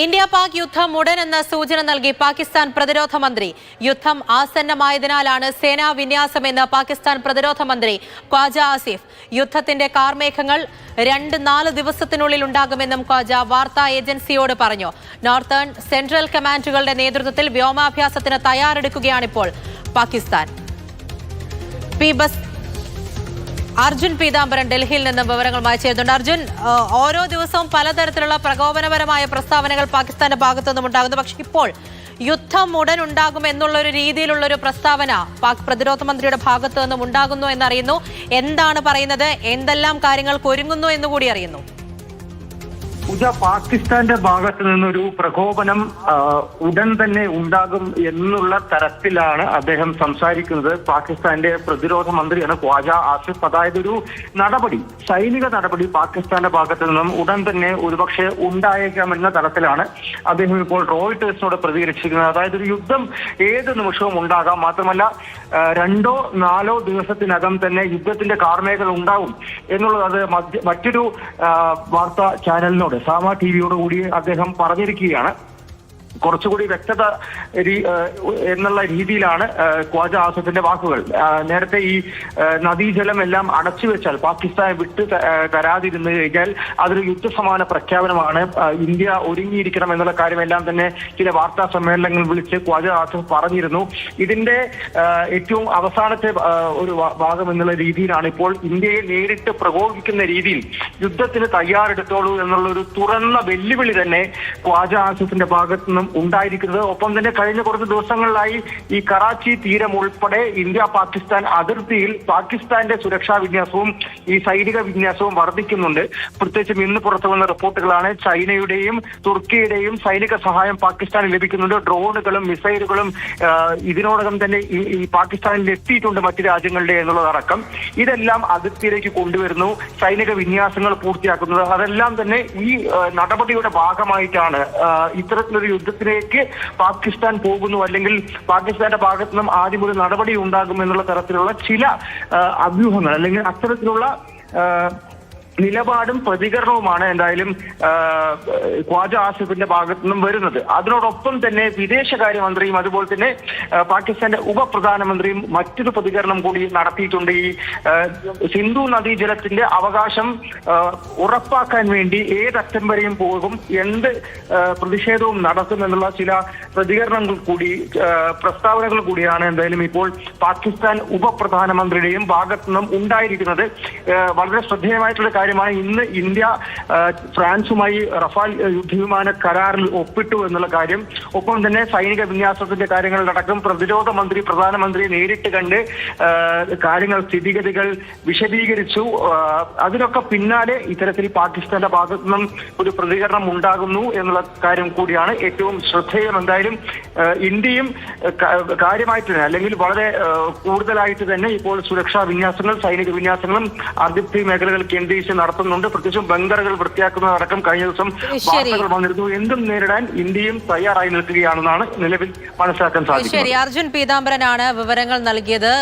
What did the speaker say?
India Pak യുദ്ധം ഉടനെന്ന് സൂചന നൽകി പാകിസ്ഥാൻ പ്രതിരോധ മന്ത്രി. യുദ്ധം ആസന്നമായതിനാലാണ് സേനാ വിന്യാസമെന്ന് പാകിസ്ഥാൻ പ്രതിരോധ മന്ത്രി ഖ്വാജ ആസിഫ്. യുദ്ധത്തിന്റെ കാർമേഘങ്ങൾ രണ്ട് നാല് ദിവസത്തിനുള്ളിൽ ഉണ്ടാകുമെന്നും ഖ്വാജ വാർത്താ ഏജൻസിയോട് പറഞ്ഞു. നോർത്തേൺ സെൻട്രൽ കമാൻഡുകളുടെ നേതൃത്വത്തിൽ വ്യോമാഭ്യാസത്തിന് തയ്യാറെടുക്കുകയാണിപ്പോൾ പാകിസ്ഥാൻ. പി ബസ് അർജുൻ പീതാംബരൻ ഡൽഹിയിൽ നിന്നും വിവരങ്ങളുമായി ചേരുന്നുണ്ട്. അർജുൻ ഓരോ ദിവസവും പലതരത്തിലുള്ള പ്രകോപനപരമായ പ്രസ്താവനകൾ പാകിസ്ഥാന്റെ ഭാഗത്തു നിന്നും ഉണ്ടാകുന്നു. പക്ഷെ ഇപ്പോൾ യുദ്ധം ഉടൻ ഉണ്ടാകും എന്നുള്ള ഒരു രീതിയിലുള്ള ഒരു പ്രസ്താവന പാക് പ്രതിരോധ മന്ത്രിയുടെ ഭാഗത്തു നിന്നും ഉണ്ടാകുന്നു എന്നറിയുന്നു. എന്താണ് പറയുന്നത്? എന്തെല്ലാം കാര്യങ്ങൾ ഒരുങ്ങുന്നു എന്ന് കൂടി അറിയുന്നു. പൂജ പാകിസ്ഥാന്റെ ഭാഗത്ത് നിന്നൊരു പ്രകോപനം ഉടൻ തന്നെ ഉണ്ടാകും എന്നുള്ള തരത്തിലാണ് അദ്ദേഹം സംസാരിക്കുന്നത്. പാകിസ്ഥാന്റെ പ്രതിരോധ മന്ത്രിയാണ് ഖ്വാജ ആസിഫ്. അതായത് ഒരു നടപടി സൈനിക നടപടി പാകിസ്ഥാന്റെ ഭാഗത്ത് നിന്നും ഉടൻ തന്നെ ഒരുപക്ഷെ ഉണ്ടായേക്കാമെന്ന തരത്തിലാണ് അദ്ദേഹം ഇപ്പോൾ റോയിട്ടേഴ്സിനോട് പ്രതികരിച്ചിരിക്കുന്നത്. അതായത് ഒരു യുദ്ധം ഏത് നിമിഷവും ഉണ്ടാകാം. മാത്രമല്ല രണ്ടോ നാലോ ദിവസത്തിനകം തന്നെ യുദ്ധത്തിന്റെ കാർമേഖല ഉണ്ടാവും എന്നുള്ളത് അത് മറ്റൊരു വാർത്താ ചാനലിനോട് സാമ ടി വിയോട് കൂടി അദ്ദേഹം പറഞ്ഞിരിക്കുകയാണ്. കുറച്ചുകൂടി വ്യക്തത എന്നുള്ള രീതിയിലാണ് ഖ്വാജ ആസഫിന്റെ വാക്കുകൾ. നേരത്തെ ഈ നദീജലം എല്ലാം അടച്ചു വെച്ചാൽ പാകിസ്ഥാൻ വിട്ട് തരാതിരുന്നു കഴിഞ്ഞാൽ അതൊരു യുദ്ധസമാന പ്രഖ്യാപനമാണ്. ഇന്ത്യ ഒരുങ്ങിയിരിക്കണം എന്നുള്ള കാര്യമെല്ലാം തന്നെ ചില വാർത്താ സമ്മേളനങ്ങൾ വിളിച്ച് ഖ്വാജ ആസഫ് പറഞ്ഞിരുന്നു. ഇതിന്റെ ഏറ്റവും അവസാനത്തെ ഒരു ഭാഗം എന്നുള്ള രീതിയിലാണ് ഇപ്പോൾ ഇന്ത്യയെ നേരിട്ട് പ്രകോപിക്കുന്ന രീതിയിൽ യുദ്ധത്തിന് തയ്യാറെടുത്തോളൂ എന്നുള്ള ഒരു തുറന്ന വെല്ലുവിളി തന്നെ ഖ്വാജ ആസഫിന്റെ ഭാഗത്തു നിന്നും ഉണ്ടായിരിക്കുന്നത്. ഒപ്പം തന്നെ കഴിഞ്ഞ കുറച്ച് ദിവസങ്ങളിലായി ഈ കറാച്ചി തീരം ഉൾപ്പെടെ ഇന്ത്യ പാകിസ്ഥാൻ അതിർത്തിയിൽ പാകിസ്ഥാന്റെ സുരക്ഷാ വിന്യാസവും ഈ സൈനിക വിന്യാസവും വർദ്ധിക്കുന്നുണ്ട് പ്രത്യേകിച്ചും ഇന്ന് പുറത്തു വന്ന റിപ്പോർട്ടുകളാണ് ചൈനയുടെയും തുർക്കിയുടെയും സൈനിക സഹായം പാകിസ്ഥാന് ലഭിക്കുന്നുണ്ട്. ഡ്രോണുകളും മിസൈലുകളും ഇതിനോടകം തന്നെ ഈ- പാകിസ്ഥാനിൽ എത്തിയിട്ടുണ്ട് മറ്റു രാജ്യങ്ങളുടെ എന്നുള്ളതടക്കം. ഇതെല്ലാം അതിർത്തിയിലേക്ക് കൊണ്ടുവരുന്നു. സൈനിക വിന്യാസങ്ങൾ പൂർത്തിയാക്കുന്നത്. അതെല്ലാം തന്നെ ഈ നടപടിയുടെ ഭാഗമായിട്ടാണ് ഇത്തരത്തിലൊരു ഇത്തരത്തിലൊരു യുദ്ധത്തിലേക്ക് പാകിസ്ഥാൻ പോകുന്നു അല്ലെങ്കിൽ പാകിസ്ഥാന്റെ ഭാഗത്തു നിന്നും ആദ്യം ഒരു നടപടി ഉണ്ടാകും എന്നുള്ള തരത്തിലുള്ള ചില അഭ്യൂഹങ്ങൾ അല്ലെങ്കിൽ അത്തരത്തിലുള്ള നിലപാടും പ്രതികരണവുമാണ് എന്തായാലും ഖ്വാജ ആസിഫിന്റെ ഭാഗത്തു നിന്നും വരുന്നത്. അതിനോടൊപ്പം തന്നെ വിദേശകാര്യമന്ത്രിയും അതുപോലെ തന്നെ പാകിസ്ഥാന്റെ ഉപപ്രധാനമന്ത്രിയും മറ്റൊരു പ്രതികരണം കൂടി നടത്തിയിട്ടുണ്ട്. ഈ സിന്ധു നദീജലത്തിന്റെ അവകാശം ഉറപ്പാക്കാൻ വേണ്ടി ഏതറ്റം വരെയും പോകും എന്ത് പ്രതിഷേധവും നടത്തും എന്നുള്ള ചില പ്രതികരണങ്ങൾ കൂടി പ്രസ്താവനകൾ കൂടിയാണ് എന്തായാലും ഇപ്പോൾ പാകിസ്ഥാൻ ഉപപ്രധാനമന്ത്രിയുടെയും ഭാഗത്തു നിന്നും ഉണ്ടായിരിക്കുന്നത്. വളരെ ശ്രദ്ധേയമായിട്ടുള്ള കാര്യമാണ് ഇന്ന് ഇന്ത്യ ഫ്രാൻസുമായി റഫാൽ യുദ്ധവിമാന കരാറിൽ ഒപ്പിട്ടു എന്നുള്ള കാര്യം ഒപ്പം തന്നെ സൈനിക വിന്യാസത്തിന്റെ കാര്യങ്ങളിലടക്കം പ്രതിരോധ മന്ത്രി പ്രധാനമന്ത്രിയെ നേരിട്ട് കണ്ട് കാര്യങ്ങൾ സ്ഥിതിഗതികൾ വിശദീകരിച്ചു. അതിനൊക്കെ പിന്നാലെ ഇത്തരത്തിൽ പാകിസ്ഥാന്റെ ഭാഗത്തു നിന്നും ഒരു പ്രതികരണം ഉണ്ടാകുന്നു എന്നുള്ള കാര്യം കൂടിയാണ് ഏറ്റവും ശ്രദ്ധേയം. എന്തായാലും ഇന്ത്യയും കാര്യമായിട്ട് തന്നെ അല്ലെങ്കിൽ വളരെ കൂടുതലായിട്ട് തന്നെ ഇപ്പോൾ സുരക്ഷാ വിന്യാസങ്ങൾ സൈനിക വിന്യാസങ്ങളും അതിർത്തി മേഖലകൾ കേന്ദ്രീകരിച്ച് നടത്തുന്നുണ്ട്. പ്രത്യേകിച്ചും ബങ്കറുകൾ വൃത്തിയാക്കുന്നതടക്കം കഴിഞ്ഞ ദിവസം. വാർത്തകൾ വന്നിരുന്നു. എന്തും നേരിടാൻ ഇന്ത്യയും തയ്യാറായി നിൽക്കുകയാണെന്നാണ് നിലവിൽ മനസ്സിലാക്കാൻ സാധിക്കുന്നത്. ശരി അർജുൻ പീതാംബരനാണ് വിവരങ്ങൾ നൽകിയത്.